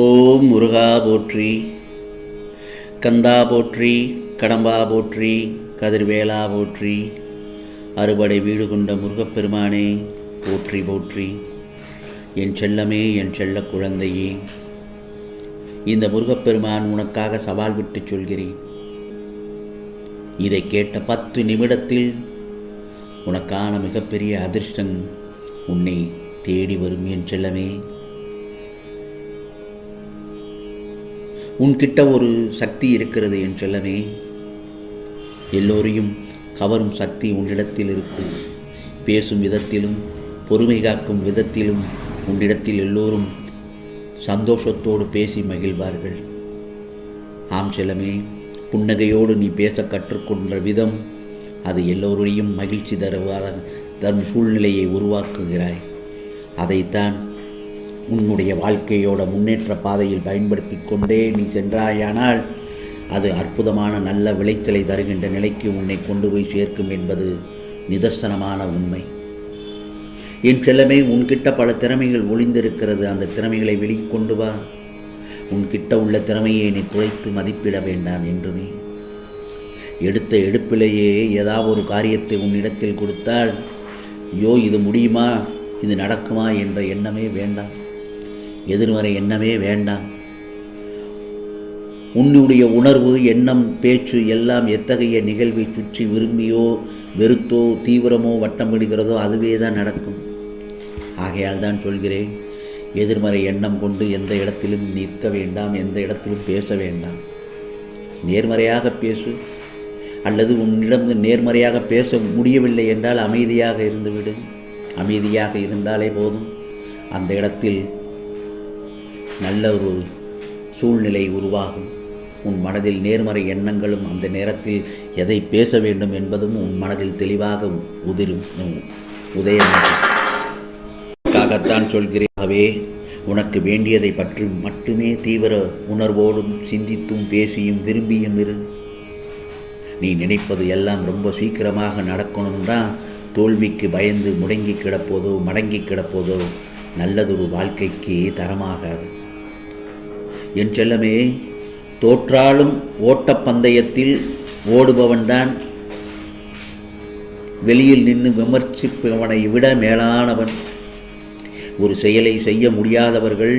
ஓம் முருகா போற்றி கந்தா போற்றி கடம்பா போற்றி கதிர்வேலா போற்றி அறுபடை வீடு கொண்ட முருகப்பெருமானே போற்றி போற்றி. என் செல்லமே என் செல்ல குழந்தையே இந்த முருகப்பெருமான் உனக்காக சவால் விட்டு சொல்கிறேன். இதை கேட்ட பத்து நிமிடத்தில் உனக்கான மிகப்பெரிய அதிர்ஷ்டம் உன்னை தேடி வரும் என் செல்லமே. உன்கிட்ட ஒரு சக்தி இருக்கிறது என் செல்லமே. எல்லோரையும் கவரும் சக்தி உன்னிடத்தில் இருக்கு. பேசும் விதத்திலும் பொறுமை காக்கும் விதத்திலும் உன்னிடத்தில் எல்லோரும் சந்தோஷத்தோடு பேசி மகிழ்வார்கள். ஆம் செல்லமே புன்னகையோடு நீ பேச கற்றுக்கொண்ட விதம் அது எல்லோரையும் மகிழ்ச்சி தருவாத தன் சூழ்நிலையை உருவாக்குகிறாய். அதைத்தான் உன்னுடைய வாழ்க்கையோட முன்னேற்ற பாதையில் பயன்படுத்தி கொண்டே நீ சென்றாயானால் அது அற்புதமான நல்ல விளைச்சலை தருகின்ற நிலைக்கு உன்னை கொண்டு போய் சேர்க்கும் என்பது நிதர்சனமான உண்மை. என் செல்லமே உன்கிட்ட பல திறமைகள் ஒளிந்திருக்கிறது. அந்த திறமைகளை வெளிக்கொண்டு வா. உன்கிட்ட உள்ள திறமையை நீ குறைத்து மதிப்பிட வேண்டாம் என்று நீ. எடுத்த எடுப்பிலேயே ஏதாவது ஒரு காரியத்தை உன்னிடத்தில் கொடுத்தால் ஐயோ இது முடியுமா? இது நடக்குமா? என்ற எண்ணமே வேண்டாம். எதிர்மறை எண்ணமே வேண்டாம். உன்னுடைய உணர்வு எண்ணம் பேச்சு எல்லாம் எத்தகைய நிகழ்வை சுற்றி விரும்பியோ வெறுத்தோ தீவிரமோ வட்டமிடுகிறதோ அதுவே தான் நடக்கும். ஆகையால் தான் சொல்கிறேன் எதிர்மறை எண்ணம் கொண்டு எந்த இடத்திலும் நிற்க வேண்டாம் எந்த இடத்திலும் பேச வேண்டாம். நேர்மறையாக பேசு அல்லது உன்னிடம் நேர்மறையாக பேச முடியவில்லை என்றால் அமைதியாக இருந்துவிடு. அமைதியாக இருந்தாலே போதும். அந்த இடத்தில் நல்ல ஒரு சூழ்நிலை உருவாகும். உன் மனதில் நேர்மறை எண்ணங்களும் அந்த நேரத்தில் எதை பேச வேண்டும் என்பதும் உன் மனதில் தெளிவாக உதிரும். உதயமாகத்தான் சொல்கிறேன். உனக்கு வேண்டியதை பற்றி மட்டுமே தீவிர உணர்வோடும் சிந்தித்தும் பேசியும் விரும்பியும் இரு. நீ நினைப்பது எல்லாம் ரொம்ப சீக்கிரமாக நடக்கணும்னா தோல்விக்கு பயந்து முடங்கி கிடப்போதோ மடங்கி கிடப்போதோ நல்லதொரு வாழ்க்கைக்கு தரமாகாது. என் செல்லமே தோற்றாலும் ஓட்டப்பந்தயத்தில் ஓடுபவன்தான். வெளியில் நின்று விமர்சிப்பவனை விட மேலானவன். ஒரு செயலை செய்ய முடியாதவர்கள்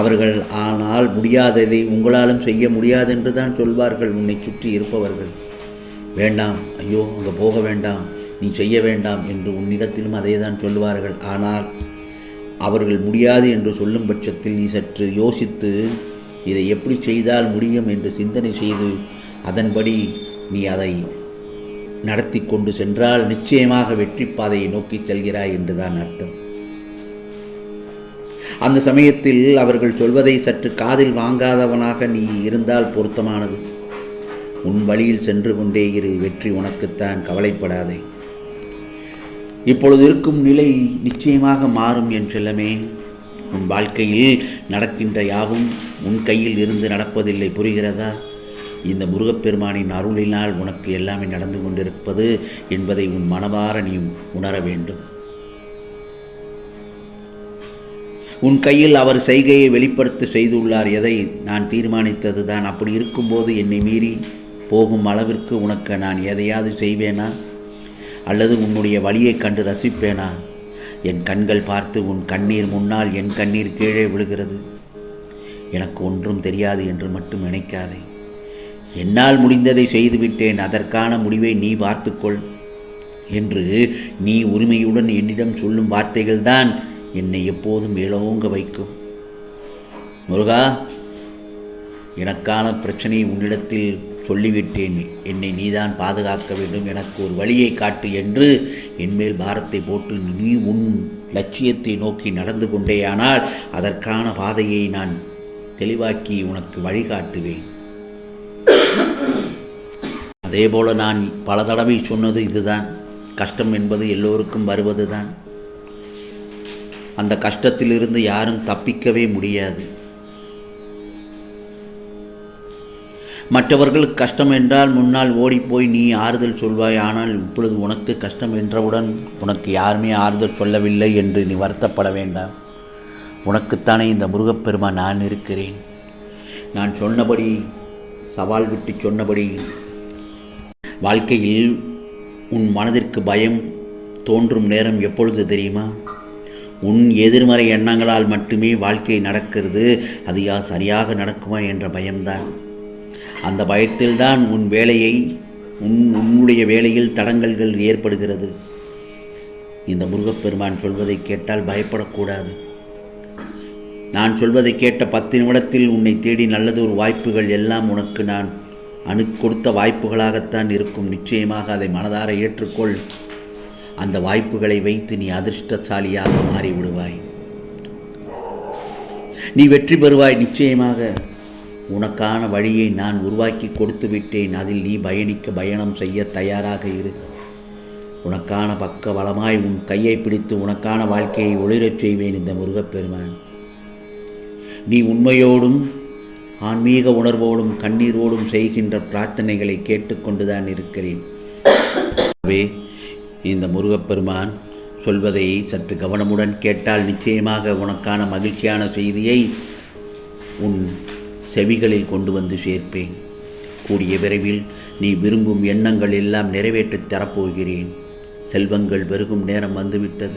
அவர்கள் ஆனால் முடியாததை உங்களாலும் செய்ய முடியாது என்று தான் சொல்வார்கள் உன்னை சுற்றி இருப்பவர்கள். வேண்டாம் ஐயோ அங்கே போக வேண்டாம் நீ செய்ய வேண்டாம் என்று உன்னிடத்திலும் அதை தான் சொல்வார்கள் ஆனால் அவர்கள் முடியாது என்று சொல்லும் பட்சத்தில் நீ சற்று யோசித்து இதை எப்படி செய்தால் முடியும்? என்று சிந்தனை செய்து அதன்படி நீ அதை நடத்தி கொண்டு சென்றால் நிச்சயமாக வெற்றி பாதையை நோக்கி செல்கிறாய் என்றுதான் அர்த்தம். அந்த சமயத்தில் அவர்கள் சொல்வதை சற்று காதில் வாங்காதவனாக நீ இருந்தால் பொருத்தமானது. உன் வழியில் சென்று கொண்டே இரு வெற்றி உனக்குத்தான் கவலைப்படாதே. இப்பொழுது இருக்கும் நிலை நிச்சயமாக மாறும் என் செல்லமே. உன் வாழ்க்கையில் நடக்கின்ற யாவும் உன் கையில் இருந்து நடப்பதில்லை புரிகிறதா? இந்த முருகப்பெருமானின் அருளினால் உனக்கு எல்லாமே நடந்து கொண்டிருப்பது என்பதை உன் மனவார நீ உணர வேண்டும். உன் கையில் அவர் செய்கையை வெளிப்படுத்த செய்துள்ளார் எதை? நான் தீர்மானித்தது தான் அப்படி இருக்கும்போது என்னை மீறி போகும் அளவிற்கு உனக்கு நான் எதையாவது செய்வேனா? அல்லது உன்னுடைய வழியை கண்டு ரசிப்பேனா? என் கண்கள் பார்த்து உன் கண்ணீர் முன்னால் என் கண்ணீர் கீழே விழுகிறது. எனக்கு ஒன்றும் தெரியாது என்று மட்டும் நினைக்காதே. என்னால் முடிந்ததை செய்துவிட்டேன் அதற்கான முடிவை நீ பார்த்துக்கொள் என்று நீ உரிமையுடன் என்னிடம் சொல்லும் வார்த்தைகள்தான் என்னை எப்போதும் இழவோங்க வைக்கும். முருகா எனக்கான பிரச்சனையை உன்னிடத்தில் சொல்லிவிட்டேன். என்னை நீதான் பாதுகாக்க வேண்டும். எனக்கு ஒரு வழியை காட்டு என்று என்மேல் பாரத்தை போட்டு நீ உன் லட்சியத்தை நோக்கி நடந்து கொண்டேயானால் அதற்கான பாதையை நான் தெளிவாக்கி உனக்கு வழிகாட்டுவேன். அதேபோல நான் பல தடவை சொன்னது இதுதான். கஷ்டம் என்பது எல்லோருக்கும் வருவது தான் அந்த கஷ்டத்திலிருந்து யாரும் தப்பிக்கவே முடியாது. மற்றவர்களுக்கு கஷ்டம் என்றால் முன்னால் ஓடிப்போய் நீ ஆறுதல் சொல்வாய் ஆனால் இப்பொழுது உனக்கு கஷ்டம் என்றவுடன் உனக்கு யாருமே ஆறுதல் சொல்லவில்லை என்று நீ வருத்தப்பட வேண்டாம். உனக்குத்தானே இந்த முருகப்பெருமா நான் இருக்கிறேன். நான் சொன்னபடி சவால் விட்டு சொன்னபடி வாழ்க்கையில் உன் மனதிற்கு பயம் தோன்றும் நேரம் எப்பொழுது தெரியுமா? உன் எதிர்மறை எண்ணங்களால் மட்டுமே வாழ்க்கை நடக்கிறது. அது யா சரியாக நடக்குமா என்ற பயம்தான். அந்த பயத்தில்தான் உன் வேலையை உன் உன்னுடைய வேலையில் தடங்கல்கள் ஏற்படுகிறது. இந்த முருகப்பெருமான் சொல்வதை கேட்டால் பயப்படக்கூடாது. நான் சொல்வதை கேட்ட பத்து நிமிடத்தில் உன்னை தேடி நல்லதொரு வாய்ப்புகள் எல்லாம் உனக்கு நான் அணு கொடுத்த வாய்ப்புகளாகத்தான் இருக்கும். நிச்சயமாக அதை மனதார ஏற்றுக்கொள். அந்த வாய்ப்புகளை வைத்து நீ அதிர்ஷ்டசாலியாக மாறிவிடுவாய். நீ வெற்றி பெறுவாய் நிச்சயமாக. உனக்கான வழியை நான் உருவாக்கி கொடுத்து விட்டேன் அதில் நீ பயணிக்க பயணம் செய்ய தயாராக இரு. உனக்கான பக்க வளமாய் உன் கையை பிடித்து உனக்கான வாழ்க்கையை ஒளிரச் செய்வேன் இந்த முருகப்பெருமான். நீ உண்மையோடும் ஆன்மீக உணர்வோடும் கண்ணீரோடும் செய்கின்ற பிரார்த்தனைகளை கேட்டுக்கொண்டுதான் இருக்கிறேன். எனவே இந்த முருகப்பெருமான் சொல்வதை சற்று கவனமுடன் கேட்டால் நிச்சயமாக உனக்கான மகிழ்ச்சியான செய்தியை உன் செவிகளில் கொண்டு வந்து சேர்ப்பேன். கூடிய விரைவில் நீ விரும்பும் எண்ணங்கள் எல்லாம் நிறைவேற்றித் தரப்போகிறேன். செல்வங்கள் பெருகும் நேரம் வந்துவிட்டது.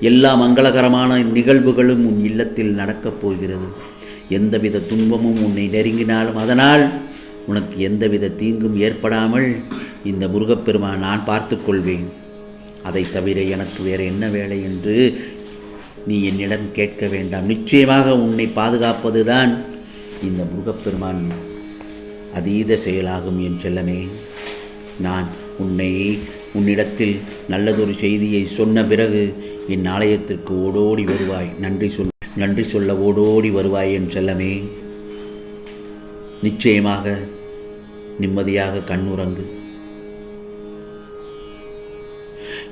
எல்லா மங்களகரமான நிகழ்வுகளும் உன் இல்லத்தில் நடக்கப் போகிறது. எந்தவித துன்பமும் உன்னை நெருங்கினாலும் அதனால் உனக்கு எந்தவித தீங்கும் ஏற்படாமல் இந்த முருகப்பெருமான் நான் பார்த்து கொள்வேன். அதை தவிர எனக்கு வேறு என்ன வேலை என்று நீ என்னிடம் கேட்க வேண்டாம். நிச்சயமாக உன்னை பாதுகாப்பதுதான் இந்த முருகப்பெருமான் அதீத செயலாகும் என் செல்லமே. நான் உன்னை உன்னிடத்தில் நல்லதொரு செய்தியை சொன்ன பிறகு என் ஆலயத்திற்கு ஓடோடி வருவாய். நன்றி சொல் நன்றி சொல்ல ஓடோடி வருவாய் என் செல்லமே. நிச்சயமாக நிம்மதியாக கண்ணுறங்கு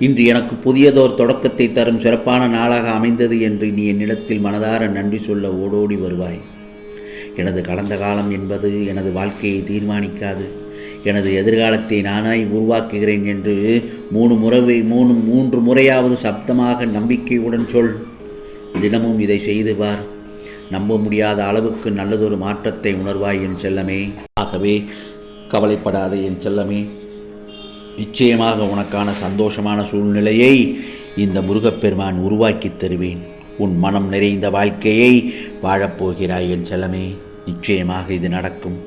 இன்று எனக்கு புதியதோர் தொடக்கத்தை தரும் சிறப்பான நாளாக அமைந்தது என்று நீ என்னிடத்தில் மனதார நன்றி சொல்ல ஓடோடி வருவாய். எனது கடந்த காலம் என்பது எனது வாழ்க்கையை தீர்மானிக்காது. எனது எதிர்காலத்தை நானாய் உருவாக்குகிறேன் என்று மூணு முறை மூணு மூன்று முறையாவது சப்தமாக நம்பிக்கையுடன் சொல். தினமும் இதை செய்து பார். நம்ப முடியாத அளவுக்கு நல்லதொரு மாற்றத்தை உணர்வாய் என் செல்லமே. ஆகவே கவலைப்படாதே என் செல்லமே. நிச்சயமாக உனக்கான சந்தோஷமான சூழ்நிலையை இந்த முருகப்பெருமான் உருவாக்கித் தருவேன். உன் மனம் நிறைந்த வாழ்க்கையை வாழப்போகிறாய் என் செல்லமே. நிச்சயமாக இது நடக்கும்.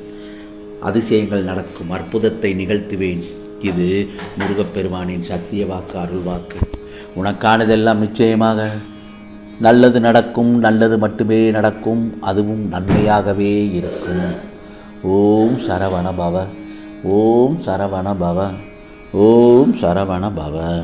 அதிசயங்கள் நடக்கும். அற்புதத்தை நிகழ்த்துவேன். இது முருகப்பெருமானின் சத்திய வாக்கு அருள் வாக்கு. உனக்கானதெல்லாம் நிச்சயமாக நல்லது நடக்கும். நல்லது மட்டுமே நடக்கும். அதுவும் நன்மையாகவே இருக்கும். ஓம் சரவண பவ. ஓம் சரவண பவ. ஓம் சரவண பவ.